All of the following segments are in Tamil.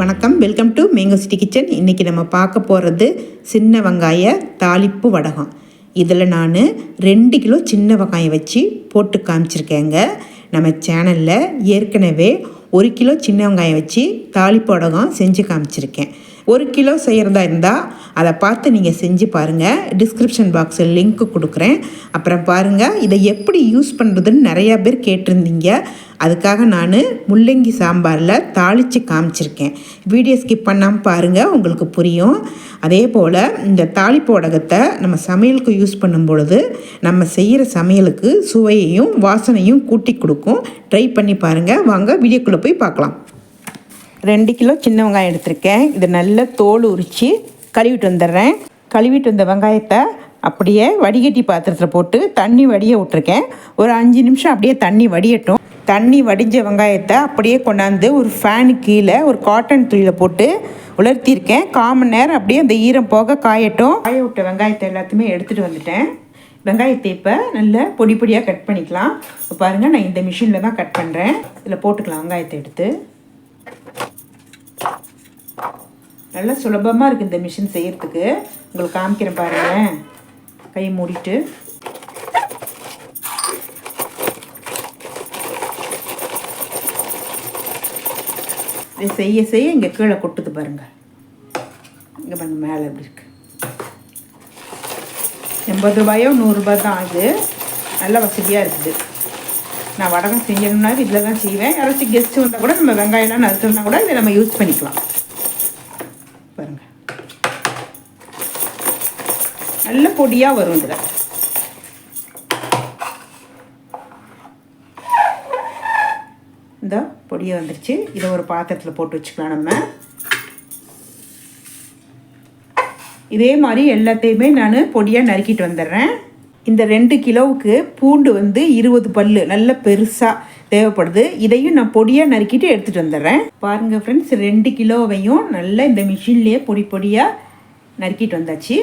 வணக்கம். Welcome to mango city kitchen இன்றைக்கி நம்ம பார்க்க போகிறது சின்ன வெங்காய தாளிப்பு வடகம். இதில் நான் ரெண்டு கிலோ சின்ன வெங்காயம் வச்சு போட்டு காமிச்சிருக்கேங்க. நம்ம சேனலில் ஏற்கனவே ஒரு கிலோ சின்ன வெங்காயம் வச்சு தாளிப்பு வடகம் செஞ்சு காமிச்சிருக்கேன். ஒரு கிலோ செய்கிறதா இருந்தால் அதை பார்த்து நீங்கள் செஞ்சு பாருங்கள் டிஸ்கிரிப்ஷன் பாக்ஸில் லிங்க்கு கொடுக்குறேன். அப்புறம் பாருங்கள் இதை எப்படி யூஸ் பண்ணுறதுன்னு நிறையா பேர் கேட்டிருந்தீங்க. அதுக்காக நான் முள்ளங்கி சாம்பாரில் தாளித்து காமிச்சிருக்கேன். வீடியோ ஸ்கிப் பண்ணாமல் பாருங்கள் உங்களுக்கு புரியும். அதே போல் இந்த தாளிப்போடகத்தை நம்ம சமையலுக்கு யூஸ் பண்ணும் பொழுது நம்ம செய்கிற சமையலுக்கு சுவையையும் வாசனையும் கூட்டி கொடுக்கும். ட்ரை பண்ணி பாருங்கள் வாங்க வீடியோக்குள்ளே போய் பார்க்கலாம். ரெண்டு கிலோ சின்ன வெங்காயம் எடுத்திருக்கேன். இது நல்லா தோல் உரித்து கழுவிட்டு வந்துடுறேன். கழுவிட்டு வந்த வெங்காயத்தை அப்படியே வடிகட்டி பாத்திரத்தில் போட்டு தண்ணி வடிய விட்ருக்கேன் ஒரு அஞ்சு நிமிஷம் அப்படியே தண்ணி வடியட்டும். தண்ணி வடிஞ்ச வெங்காயத்தை அப்படியே கொண்டாந்து ஒரு ஃபேனு கீழே ஒரு காட்டன் துணியில் போட்டு உலர்த்தியிருக்கேன். காமன் நேரம் அப்படியே அந்த ஈரம் போக காயட்டும். காய விட்ட வெங்காயத்தை எல்லாத்தையுமே எடுத்துகிட்டு வந்துட்டேன். வெங்காயத்தை இப்போ நல்லா பொடி பொடியாக கட் பண்ணிக்கலாம். இப்போ பாருங்கள் நான் இந்த மிஷினில் தான் கட் பண்ணுறேன் இதில் போட்டுக்கலாம் வெங்காயத்தை எடுத்து. நல்லா சுலபமாக இருக்குது இந்த மிஷின் செய்கிறதுக்கு உங்களுக்கு காமிக்கிறேன் பாருங்கள் கை மூடிட்டு. இதை செய்ய செய்ய இங்கே கீழே கொட்டுது பாருங்கள் இங்கே பாருங்கள் மேலே எப்படி இருக்கு. எண்பது ரூபாயோ நூறுரூபா தான் ஆகுது. நல்ல வசதியாக இருக்குது. நான் வடகம் செஞ்சணும்னா இதில் தான் செய்வேன். யாராச்சும் கெஸ்ட்டு வந்தால் கூட நம்ம வெங்காயம்லாம் நறுக்கணும்னா கூட இதை நம்ம யூஸ் பண்ணிக்கலாம் பாருங்க நல்ல பொடியாக வரும் இதில். இந்த பொடியை வந்துருச்சு. இதை ஒரு பாத்திரத்தில் போட்டு வச்சுக்கலாம் நம்ம. இதே மாதிரி எல்லாத்தையுமே நான் பொடியாக நறுக்கிட்டு வந்துடுறேன். இந்த ரெண்டு கிலோவுக்கு பூண்டு வந்து இருபது பல்லு நல்ல பெருசாக தேவைப்படுது. இதையும் நான் பொடியாக நறுக்கிட்டு எடுத்துகிட்டு வந்துடுறேன். பாருங்கள் ஃப்ரெண்ட்ஸ் ரெண்டு கிலோவையும் நல்லா இந்த மிஷின்லேயே பொடி பொடியாக நறுக்கிட்டு வந்தாச்சு.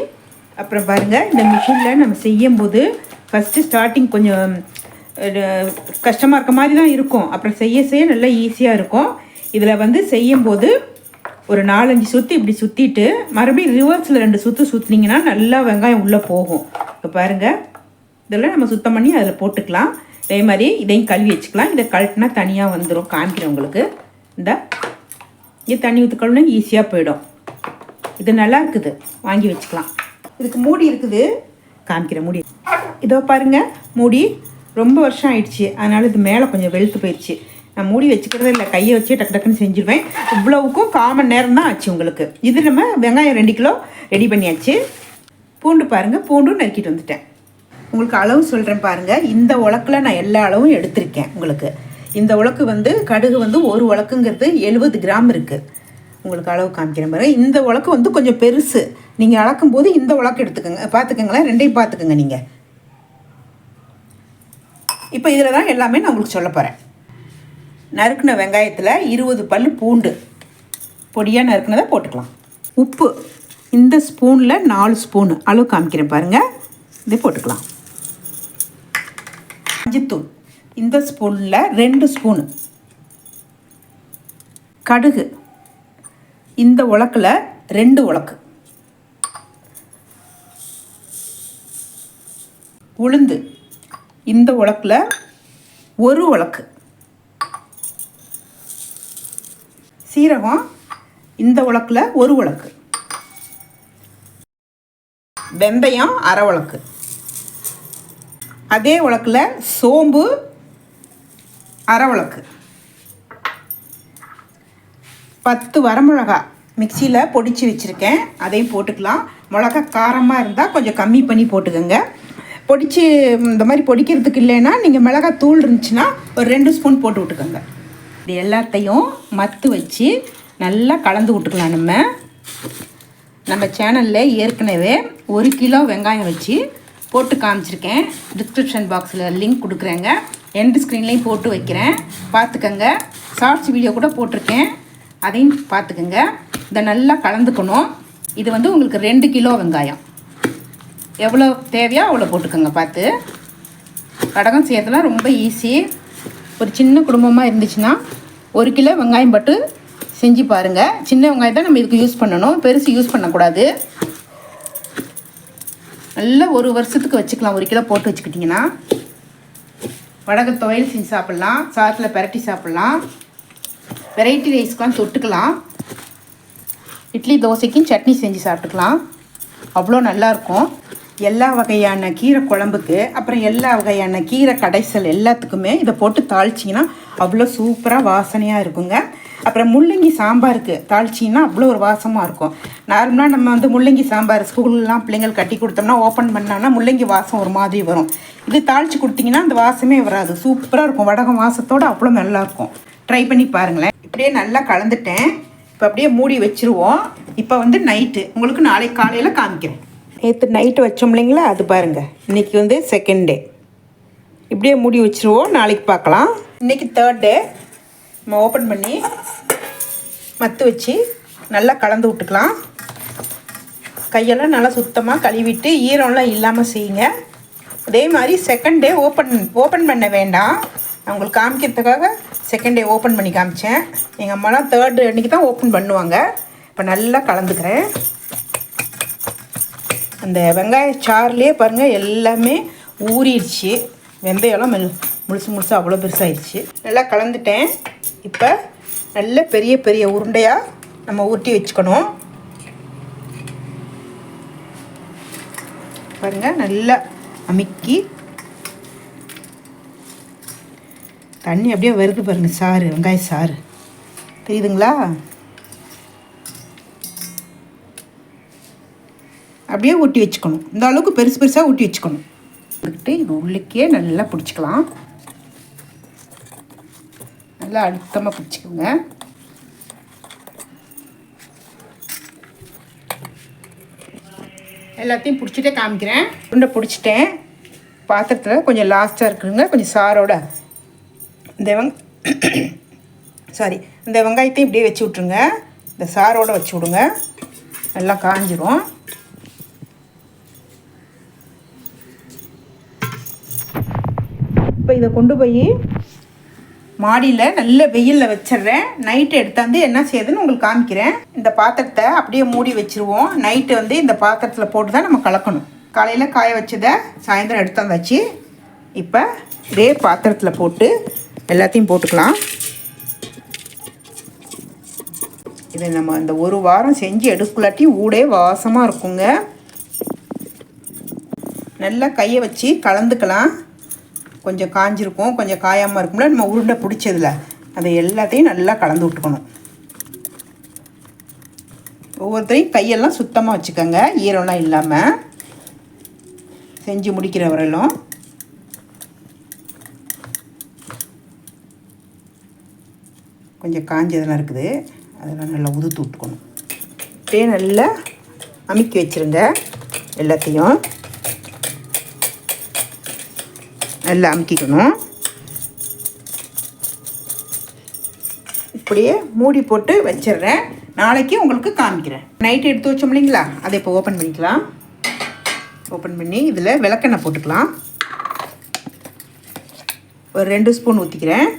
அப்புறம் பாருங்கள் இந்த மிஷினில் நம்ம செய்யும்போது ஃபஸ்ட்டு ஸ்டார்டிங் கொஞ்சம் கஷ்டமாக இருக்க மாதிரி தான் இருக்கும். அப்புறம் செய்ய செய்ய நல்லா ஈஸியாக இருக்கும். இதில் வந்து செய்யும்போது ஒரு நாலஞ்சு சுற்றி இப்படி சுற்றிட்டு மறுபடியும் ரிவர்ஸில் ரெண்டு சுற்று சுற்றினீங்கன்னா நல்லா வெங்காயம் உள்ளே போகும். இப்போ பாருங்கள் இதெல்லாம் நம்ம சுத்தம் பண்ணி அதில் போட்டுக்கலாம். அதே மாதிரி இதையும் கழுவி வச்சுக்கலாம். இதை கழட்டினா தனியாக வந்துடும் காமிக்கிறேன் உங்களுக்கு. இந்த இங்கே தண்ணி ஊற்றி ஈஸியாக போயிடும். இது நல்லா இருக்குது. வாங்கி வச்சுக்கலாம். இதுக்கு மூடி இருக்குது. காமிக்கிறேன் மூடி. இதோ பாருங்கள் மூடி ரொம்ப வருஷம் ஆயிடுச்சு. அதனால் இது மேலே கொஞ்சம் வெளுத்து போயிடுச்சு நான் மூடி வச்சுக்கிறதே இல்லை கையை வச்சு டக்கு டக்குன்னு செஞ்சுருவேன். இவ்வளவுக்கும் காமன் நேரம் தான் ஆச்சு உங்களுக்கு. இது நம்ம வெங்காயம் ரெண்டு கிலோ ரெடி பண்ணியாச்சு. பூண்டு பாருங்கள் பூண்டும் நறுக்கிட்டு வந்துட்டேன். உங்களுக்கு அளவு சொல்கிறேன் பாருங்கள் இந்த உலக்கில் நான் எல்லா அளவும் எடுத்திருக்கேன் உங்களுக்கு. இந்த உலக்கு வந்து கடுகு வந்து ஒரு உலக்குங்கிறது எழுபது கிராம் இருக்குது உங்களுக்கு அளவு காமிக்கிறேன் பாருங்கள் இந்த உலக்கு வந்து கொஞ்சம் பெருசு. நீங்கள் அளக்கும் போது இந்த உலக்கு எடுத்துக்கோங்க. பார்த்துக்கோங்களேன். ரெண்டையும் பார்த்துக்கோங்க நீங்கள் இப்போ இதில் தான் எல்லாமே நான் உங்களுக்கு சொல்ல போகிறேன் நறுக்கின வெங்காயத்தில் இருபது பல் பூண்டு. பொடியாக நறுக்குனதை போட்டுக்கலாம். உப்பு. இந்த ஸ்பூனில் நாலு ஸ்பூனு. அளவு காமிக்கிறேன் பாருங்கள் இதை போட்டுக்கலாம். மஞ்சத்தூள். இந்த ஸ்பூனில் ரெண்டு ஸ்பூனு. கடுகு. இந்த உலக்கில் ரெண்டு உலக்கு. உளுந்து. இந்த உலக்கில் ஒரு உலக்கு. சீரகம். இந்த உலக்கில் ஒரு உலக்கு. வெந்தயம் அரை உலக்கு. அதே உலக்கில் சோம்பு அரை உலக்கு. பத்து வரமிளகா மிக்சியில் பொடிச்சு வச்சுருக்கேன். அதையும் போட்டுக்கலாம். மிளகா காரமாக இருந்தால் கொஞ்சம் கம்மி பண்ணி போட்டுக்கோங்க. பொடிச்சு இந்த மாதிரி பொடிக்கிறதுக்கு இல்லைன்னா நீங்கள் மிளகாய் தூள் இருந்துச்சுன்னா ஒரு ரெண்டு ஸ்பூன் போட்டு விட்டுக்கோங்க. இது எல்லாத்தையும் மத்து வச்சு நல்லா கலந்து விட்டுக்கலாம் நம்ம. நம்ம சேனலில் ஏற்கனவே ஒரு கிலோ வெங்காயம் வச்சு போட்டு காமிச்சிருக்கேன். டிஸ்கிரிப்ஷன் பாக்ஸில் லிங்க் கொடுக்குறேங்க. எண்டு ஸ்க்ரீன்லேயும் போட்டு வைக்கிறேன். பார்த்துக்கங்க. ஷார்ட்ஸ் வீடியோ கூட போட்டிருக்கேன். அதையும் பார்த்துக்கோங்க. இதை நல்லா கலந்துக்கணும். இது வந்து உங்களுக்கு ரெண்டு கிலோ வெங்காயம். எவ்வளோ தேவையோ அவ்வளோ போட்டுக்கோங்க பார்த்து. கடகம் செய்யறதுலாம் ரொம்ப ஈஸி ஒரு சின்ன குடும்பமாக இருந்துச்சுன்னா ஒரு கிலோ வெங்காயம் பட்டு செஞ்சு பாருங்கள் சின்ன வெங்காயம் தான் நம்ம இதுக்கு யூஸ் பண்ணணும். பெருசு யூஸ் பண்ணக்கூடாது. நல்லா ஒரு வருஷத்துக்கு வச்சுக்கலாம். ஒரு கிலோ போட்டு வச்சுக்கிட்டிங்கன்னா. வடக துவையல் செஞ்சு சாப்பிட்லாம். சாத்தில் பிரட்டி சாப்பிட்லாம். வெரைட்டி ரைஸ்க்கெலாம் தொட்டுக்கலாம். இட்லி தோசைக்கும் சட்னி செஞ்சு சாப்பிட்டுக்கலாம். அவ்வளோ நல்லாயிருக்கும் எல்லா வகையான கீரை குழம்புக்கு அப்புறம் எல்லா வகையான கீரை கடைசல் எல்லாத்துக்குமே இதை போட்டு தாளிச்சிங்கன்னா அவ்வளோ சூப்பராக வாசனையாக இருக்குங்க. அப்புறம் முள்ளங்கி சாம்பாருக்கு தாளிச்சிங்கன்னா அவ்வளோ ஒரு வாசமாக இருக்கும். நார்மலாக நம்ம வந்து முள்ளங்கி சாம்பார் ஸ்கூல்லாம் பிள்ளைங்கள் கட்டி கொடுத்தோம்னா ஓப்பன் பண்ணோம்னா முள்ளங்கி வாசம் ஒரு மாதிரி வரும். இது தாளித்து கொடுத்தீங்கன்னா அந்த வாசமே வராது. சூப்பராக இருக்கும். வடகம் வாசத்தோடு அவ்வளோ நல்லாயிருக்கும் ட்ரை பண்ணி பாருங்களேன். இப்படியே நல்லா கலந்துட்டேன். இப்போ அப்படியே மூடி வச்சுருவோம். இப்போ வந்து நைட்டு உங்களுக்கு நாளைக்கு காலையில் காமிக்கிறேன். நேற்று நைட்டு வச்சோம் இல்லைங்களா? அது பாருங்கள் இன்றைக்கி வந்து செகண்ட் டே இப்படியே மூடி வச்சுருவோம். நாளைக்கு பார்க்கலாம். இன்றைக்கி தேர்ட் டே நம்ம ஓப்பன் பண்ணி மத்து வச்சு நல்லா கலந்து விட்டுக்கலாம். கையெல்லாம் நல்லா சுத்தமாக கழுவிட்டு ஈரம்லாம் இல்லாமல் செய்யுங்க. அதே மாதிரி செகண்ட் டே ஓப்பன் ஓப்பன் பண்ண வேண்டாம். நான் உங்களுக்கு காமிக்கிறதுக்காக செகண்ட் டே ஓப்பன் பண்ணி காமிச்சேன். எங்கள் அம்மாலாம் தேர்டு அன்றைக்கி தான் ஓப்பன் பண்ணுவாங்க. இப்போ நல்லா கலந்துக்கிறேன். அந்த வெங்காய சாறுலேயே பாருங்கள் எல்லாமே ஊறிடுச்சு. வெந்தயம்லாம் மெல் முழுசு முழுசாக அவ்வளோ பெருசாகிடுச்சு நல்லா கலந்துட்டேன். இப்போ நல்ல பெரிய பெரிய உருண்டையாக நம்ம ஊட்டி வச்சுக்கணும். பாருங்கள் நல்லா அமுக்கி தண்ணி அப்படியே வருது பாருங்கள் சாறு வெங்காய சாறு. தெரியுதுங்களா? அப்படியே ஊட்டி வச்சுக்கணும். இந்த அளவுக்கு பெருசு பெருசாக ஊட்டி வச்சுக்கணும். எடுத்துக்கிட்டு இது உள்ளுக்கே நல்லா பிடிச்சிக்கலாம். நல்லா அழுத்தமாக பிடிச்சிக்கோங்க. எல்லாத்தையும் பிடிச்சிட்டே காமிக்கிறேன். உருண்டை பிடிச்சிட்டேன். பாத்திரத்தில் கொஞ்சம் லாஸ்ட்டாக இருக்குதுங்க கொஞ்சம் சாரோட இந்த வெங் சாரி இந்த வெங்காயத்தையும் இப்படியே வச்சு விட்ருங்க இந்த சாரோடு வச்சு விடுங்க. நல்லா காஞ்சிரும். இப்போ இதை கொண்டு போய் மாடியில் நல்ல வெயிலில் வச்சிடுறேன். நைட்டு எடுத்தாந்து என்ன செய்யுதுன்னு உங்களுக்கு காமிக்கிறேன். இந்த பாத்திரத்தை அப்படியே மூடி வச்சுருவோம். நைட்டு வந்து இந்த பாத்திரத்தில் போட்டு தான் நம்ம கலக்கணும். காலையில் காய வச்சதை சாயந்தரம் எடுத்தாந்தாச்சு. இப்போ இதே பாத்திரத்தில் போட்டு எல்லாத்தையும் போட்டுக்கலாம். இதை நம்ம இந்த ஒரு வாரம் செஞ்சு எடுக்கலாட்டி ஊடே வாசமாக இருக்குங்க. நல்லா கையை வச்சு கலந்துக்கலாம். கொஞ்சம் காஞ்சிருக்கும் கொஞ்சம் காயாமல் இருக்கும்ல நம்ம உருண்டை பிடிச்சதில். அதை எல்லாத்தையும் நல்லா கலந்து விட்டுக்கணும். ஒவ்வொருத்தரையும் கையெல்லாம் சுத்தமாக வச்சுக்கோங்க ஈரம்லாம் இல்லாமல் செஞ்சு முடிக்கிற வரையிலும் கொஞ்சம் காஞ்சதெல்லாம் இருக்குது. அதெல்லாம் நல்லா உதுத்து விட்டுக்கணும். அப்படியே நல்லா அமுக்கி வச்சுருங்க எல்லாத்தையும். நல்லா அமுக்கிக்கணும். இப்படியே மூடி போட்டு வச்சிடுறேன். நாளைக்கு உங்களுக்கு காமிக்கிறேன். நைட்டு எடுத்து வச்சோம் இல்லைங்களா? அதை இப்போ ஓப்பன் பண்ணிக்கலாம். ஓப்பன் பண்ணி இதில் விளக்கெண்ணெய் போட்டுக்கலாம். ஒரு ரெண்டு ஸ்பூன் ஊற்றிக்கிறேன்.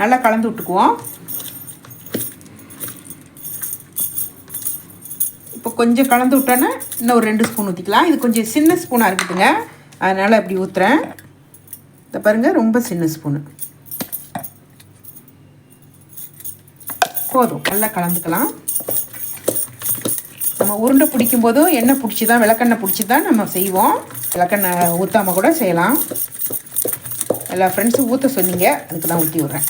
நல்லா கலந்து விட்டுக்குவோம். இப்போ கொஞ்சம் கலந்து விட்டோன்னா இன்னும் ஒரு ரெண்டு ஸ்பூன் ஊற்றிக்கலாம் இது கொஞ்சம் சின்ன ஸ்பூனாக இருக்குதுங்க. அதனால் அப்படி ஊற்றுறேன் இதை பாருங்கள் ரொம்ப சின்ன ஸ்பூனு. போதும் நல்லா கலந்துக்கலாம். நம்ம உருண்டை பிடிக்கும் போதும் எண்ணெய் பிடிச்சி தான் விளக்கெண்ணெய் பிடிச்சி தான் நம்ம செய்வோம். விளக்கெண்ணெய் ஊற்றாமல் கூட செய்யலாம். எல்லா ஃப்ரெண்ட்ஸும் ஊற்ற சொன்னீங்க அதுக்கு தான் ஊற்றி விட்றேன்.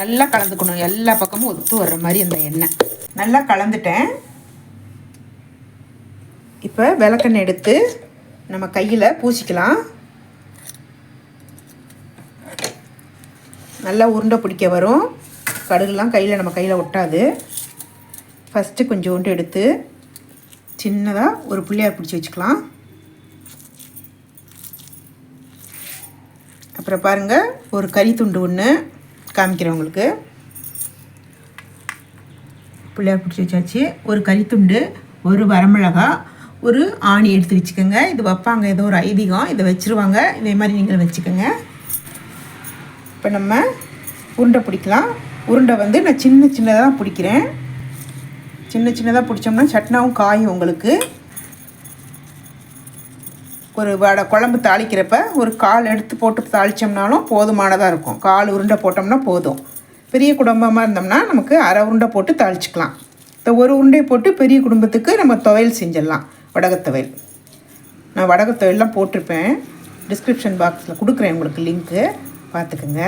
நல்லா கலந்துக்கணும். எல்லா பக்கமும் ஒத்து வர்ற மாதிரி அந்த எண்ணெய். நல்லா கலந்துட்டேன். இப்போ விளக்கெண்ணெய் எடுத்து நம்ம கையில் பூசிக்கலாம். நல்லா உருண்டை பிடிக்க வரும். கடுகுலாம் கையில் நம்ம கையில் ஒட்டாது. ஃபஸ்ட்டு கொஞ்சோண்டு எடுத்து சின்னதாக ஒரு பிள்ளையார் பிடிச்சி வச்சுக்கலாம். அப்புறம் பாருங்கள் ஒரு கறி துண்டு ஒன்று காமிக்கிறேன் உங்களுக்கு. பிள்ளையார் பிடிச்சி வச்சாச்சு. ஒரு கறித்துண்டு ஒரு வரமிளகா ஒரு ஆணி எடுத்து வச்சுக்கோங்க. இது வைப்பாங்க ஏதோ ஒரு ஐதீகம். இதை வச்சுருவாங்க. இதே மாதிரி நீங்கள் வச்சுக்கோங்க. இப்போ நம்ம உருண்டை பிடிக்கலாம். உருண்டை வந்து நான் சின்ன சின்னதாக பிடிக்கிறேன். சின்ன சின்னதாக பிடிச்சோம்னா சட்னாவும் காயும் உங்களுக்கு. ஒரு வடை குழம்பு தாளிக்கிறப்ப ஒரு கால் எடுத்து போட்டு தாளித்தோம்னாலும் போதுமானதாக இருக்கும். கால் உருண்டை போட்டோம்னா போதும். பெரிய குடும்பமாக இருந்தோம்னா நமக்கு அரை உருண்டை போட்டு தாளிச்சிக்கலாம். இந்த ஒரு உருண்டையை போட்டு பெரிய குடும்பத்துக்கு நம்ம துவையல் செஞ்சிடலாம். வடகத்துவையல் நான் வடகத்துவையல்லாம் போட்டிருப்பேன். டிஸ்கிரிப்ஷன் பாக்ஸில் கொடுக்குறேன் உங்களுக்கு லிங்க்கு பார்த்துக்குங்க.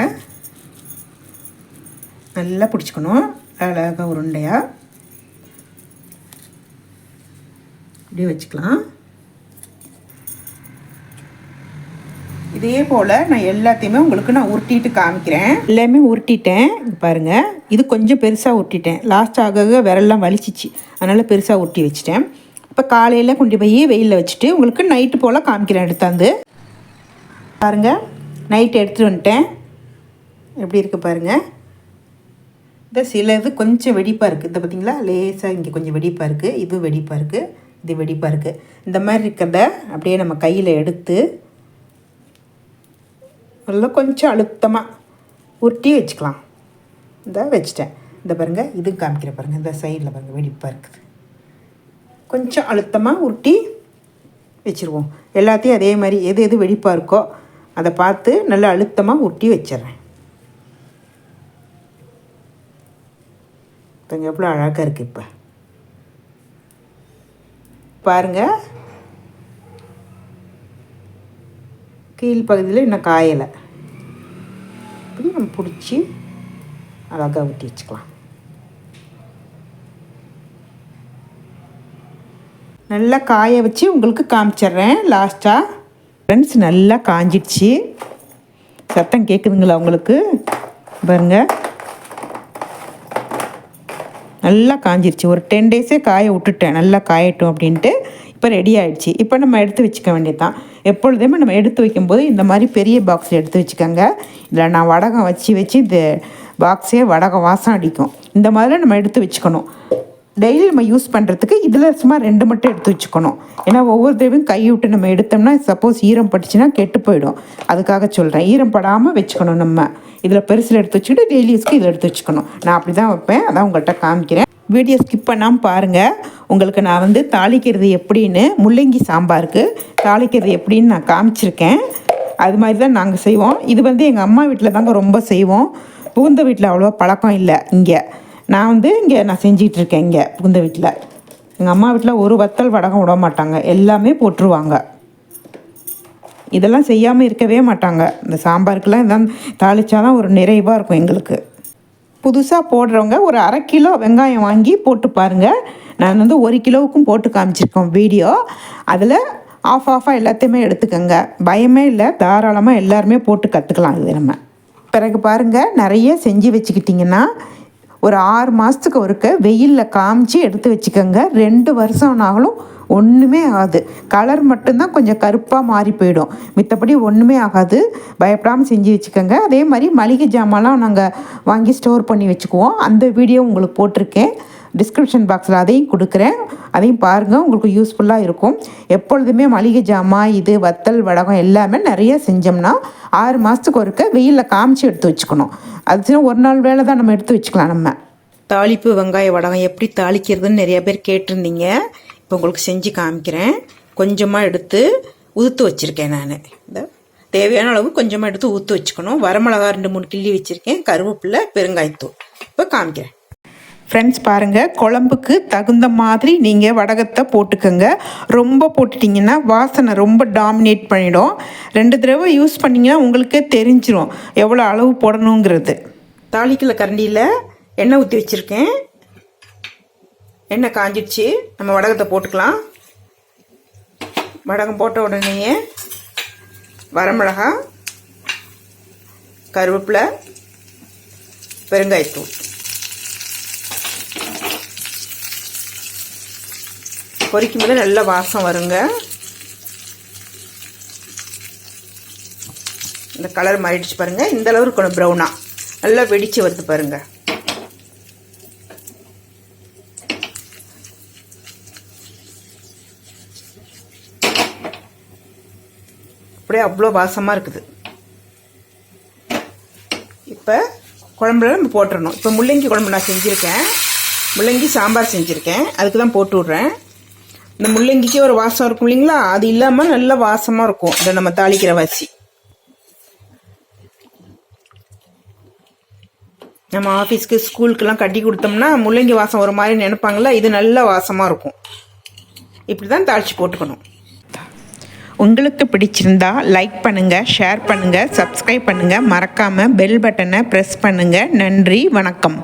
நல்லா பிடிச்சிக்கணும். அழகாக உருண்டையாக இப்படியே வச்சுக்கலாம். இதே போல் நான் எல்லாத்தையுமே உங்களுக்கு நான் உருட்டிட்டு காமிக்கிறேன். எல்லாமே உருட்டிட்டேன். பாருங்கள் பாருங்க. இது கொஞ்சம் பெருசாக உருட்டிட்டேன். லாஸ்ட் ஆக ஆக விரல்லாம் வலிச்சிச்சு. அதனால் பெருசாக உருட்டி வச்சுட்டேன். இப்போ காலையில் கொண்டு போய் வெயிலில் வச்சுட்டு உங்களுக்கு நைட்டு போல் காமிக்கிறேன். எடுத்தாந்து. பாருங்க. நைட்டு எடுத்துகிட்டு வந்துட்டேன். எப்படி இருக்குது பாருங்கள் இந்த சில இது கொஞ்சம் வெடிப்பாக இருக்குது இந்த பார்த்தீங்களா லேசாக இங்கே கொஞ்சம் வெடிப்பாக இருக்குது இது வெடிப்பாக இருக்குது இது வெடிப்பாக இருக்குது இந்த மாதிரி இருக்கிறத அப்படியே நம்ம கையில் எடுத்து நல்லா கொஞ்சம் அழுத்தமாக உருட்டி வச்சுக்கலாம். இந்த வச்சிட்டேன். இந்த பாருங்கள் இது காமிக்கிற பாருங்கள் இந்த சைடில் பாருங்கள் வெடிப்பாக இருக்குது. கொஞ்சம் அழுத்தமாக உருட்டி வச்சுருவோம். எல்லாத்தையும் அதே மாதிரி எது எது வெடிப்பாக இருக்கோ அதை பார்த்து நல்லா அழுத்தமாக உருட்டி வச்சிடுறேன். பாருங்க எவ்வளோ அழகாக இருக்குது இப்போ. பாருங்கள் கீழ் பகுதியில் இன்னும் காயலை. இப்படி நம்ம பிடிச்சி அழகாக ஊற்றி வச்சுக்கலாம். நல்லா காய வச்சு உங்களுக்கு காமிச்சிட்றேன். லாஸ்ட்டாக ஃப்ரெண்ட்ஸ் நல்லா காஞ்சிடுச்சு. சத்தம் கேட்குதுங்களா உங்களுக்கு? பாருங்க. நல்லா காஞ்சிருச்சு ஒரு டென் டேஸே காய விட்டுட்டேன். நல்லா காயட்டும் அப்படின்ட்டு. இப்போ ரெடி ஆகிடுச்சு இப்போ நம்ம எடுத்து வச்சுக்க வேண்டியதுதான். எப்பொழுதுமே நம்ம எடுத்து வைக்கும்போது இந்த மாதிரி பெரிய பாக்ஸில் எடுத்து வச்சுக்கோங்க. இதில் நான் வடகம் வச்சு வச்சு இந்த பாக்ஸே வடகம் வாசம் அடிக்கும். இந்த மாதிரி நம்ம எடுத்து வச்சுக்கணும். டெய்லி நம்ம யூஸ் பண்ணுறதுக்கு இதில் சும்மா ரெண்டு மட்டும் எடுத்து வச்சுக்கணும். ஏன்னா ஒவ்வொரு தடவையும் கை விட்டு நம்ம எடுத்தோம்னா சப்போஸ் ஈரம் பட்டுச்சுன்னா கெட்டு போயிடும். அதுக்காக சொல்கிறேன் ஈரம் படாமல் வச்சுக்கணும் நம்ம. இதில் பெருசில் எடுத்து வச்சுக்கிட்டு டெய்லி யூஸ்க்கு இதில் எடுத்து வச்சுக்கணும். நான் அப்படி தான் வைப்பேன். அதான் உங்கள்கிட்ட காமிக்கிறேன். வீடியோ ஸ்கிப் பண்ணாமல் பாருங்கள் உங்களுக்கு நான் வந்து தாளிக்கிறது எப்படின்னு முள்ளங்கி சாம்பாருக்கு தாளிக்கிறது எப்படின்னு நான் காமிச்சிருக்கேன். அது மாதிரி தான் நாங்கள் செய்வோம். இது வந்து எங்கள் அம்மா வீட்டில் தாங்க ரொம்ப செய்வோம். புகுந்த வீட்டில் அவ்வளோவா பழக்கம் இல்லை இங்கே. நான் வந்து இங்கே நான் செஞ்சிகிட்ருக்கேன் இங்கே புகுந்த வீட்டில் எங்கள் அம்மா வீட்டில் ஒரு வத்தல் வடகம் விட மாட்டாங்க. எல்லாமே போட்டுருவாங்க இதெல்லாம் செய்யாமல் இருக்கவே மாட்டாங்க. இந்த சாம்பாருக்கெல்லாம் இதான் தாளிச்சாதான் ஒரு நிறைவாக இருக்கும் எங்களுக்கு. புதுசாக போடுறவங்க ஒரு அரை கிலோ வெங்காயம் வாங்கி போட்டு பாருங்கள் நான் வந்து ஒரு கிலோவுக்கும் போட்டு காமிச்சிருக்கோம் வீடியோ. அதில் ஆஃப் ஆஃபாக எல்லாத்தையுமே எடுத்துக்கோங்க. பயமே இல்லை. தாராளமாக எல்லாருமே போட்டு கற்றுக்கலாம் இது நம்ம. பிறகு பாருங்கள் நிறைய செஞ்சு வச்சுக்கிட்டிங்கன்னா ஒரு ஆறு மாதத்துக்கு ஒருக்க வெயிலில் காமிச்சு எடுத்து வச்சுக்கோங்க. ரெண்டு வருஷம் ஆனாலும் ஒன்றுமே ஆகாது. கலர் மட்டும்தான் கொஞ்சம் கருப்பாக மாறி போயிடும். மித்தபடி ஒன்றுமே ஆகாது. பயப்படாமல் செஞ்சு வச்சுக்கோங்க. அதே மாதிரி மளிகை ஜாமான்லாம் நாங்கள் வாங்கி ஸ்டோர் பண்ணி வச்சுக்குவோம். அந்த வீடியோ உங்களுக்கு போட்டிருக்கேன். டிஸ்கிரிப்ஷன் பாக்ஸில் அதையும் கொடுக்குறேன். அதையும் பாருங்கள் உங்களுக்கு யூஸ்ஃபுல்லாக இருக்கும். எப்பொழுதுமே மளிகை ஜாமான் இது வத்தல் வடகம் எல்லாமே நிறைய செஞ்சோம்னா ஆறு மாதத்துக்கு ஒருக்க வெயிலில் காமிச்சு எடுத்து வச்சுக்கணும். அது ஒரு நாள் வேலை தான் நம்ம எடுத்து வச்சுக்கலாம் நம்ம. தாளிப்பு வெங்காய வடகம் எப்படி தாளிக்கிறதுன்னு நிறைய பேர் கேட்டிருந்தீங்க. இப்போ உங்களுக்கு செஞ்சு காமிக்கிறேன். கொஞ்சமாக எடுத்து உதுத்து வச்சுருக்கேன் நான். இந்த தேவையான அளவு கொஞ்சமாக எடுத்து ஊற்று வச்சுக்கணும். வரமிளகா ரெண்டு மூணு கிள்ளி வச்சுருக்கேன். கருவேப்பில்லை பெருங்காயத்தூள். இப்போ காமிக்கிறேன். ஃப்ரெண்ட்ஸ் பாருங்கள் குழம்புக்கு தகுந்த மாதிரி நீங்கள் வடகத்தை போட்டுக்கோங்க. ரொம்ப போட்டுட்டிங்கன்னா வாசனை ரொம்ப டாமினேட் பண்ணிடும். ரெண்டு தடவை யூஸ் பண்ணிங்கன்னா உங்களுக்கே தெரிஞ்சிடும் எவ்வளோ அளவு போடணுங்கிறது. தாளிக்கல கரண்டியில் எண்ணெய் ஊற்றி வச்சுருக்கேன். எண்ணெய் காஞ்சிடுச்சு. நம்ம வடகத்தை போட்டுக்கலாம். வடகம் போட்ட உடனேயே வரமிளகா கருவேப்பிலை பெருங்காயத்தூள். பொரிக்கும் போது நல்ல வாசம் வருங்க. இந்த கலர் மாறிடுச்சு பாருங்க. இந்த அளவு இருக்கணும் ப்ரௌனா நல்லா வெடிச்சு வருது பாருங்க. அப்படியே அவ்வளோ வாசமாக இருக்குது. இப்போ குழம்புல நம்ம போட்டுடணும் இப்போ முள்ளங்கி குழம்பு நான் செஞ்சுருக்கேன். முள்ளங்கி சாம்பார் செஞ்சுருக்கேன். அதுக்கு தான் போட்டு விட்றேன். இந்த முள்ளங்கிக்கு ஒரு வாசம் இருக்கும் இல்லைங்களா? அது இல்லாமல் நல்ல வாசமாக இருக்கும். இதை நம்ம தாளிக்கிற வாசி. நம்ம ஆஃபீஸ்க்கு ஸ்கூலுக்கெல்லாம் கட்டி கொடுத்தோம்னா முள்ளங்கி வாசம் ஒரு மாதிரி நினைப்பாங்களா இது நல்ல வாசமாக இருக்கும். இப்படி தான் தாளித்து போட்டுக்கணும். உங்களுக்கு பிடிச்சிருந்தா லைக் பண்ணுங்கள் ஷேர் பண்ணுங்கள் சப்ஸ்கிரைப் பண்ணுங்கள் மறக்காமல் பெல் பட்டனை ப்ரெஸ் பண்ணுங்கள் நன்றி வணக்கம்.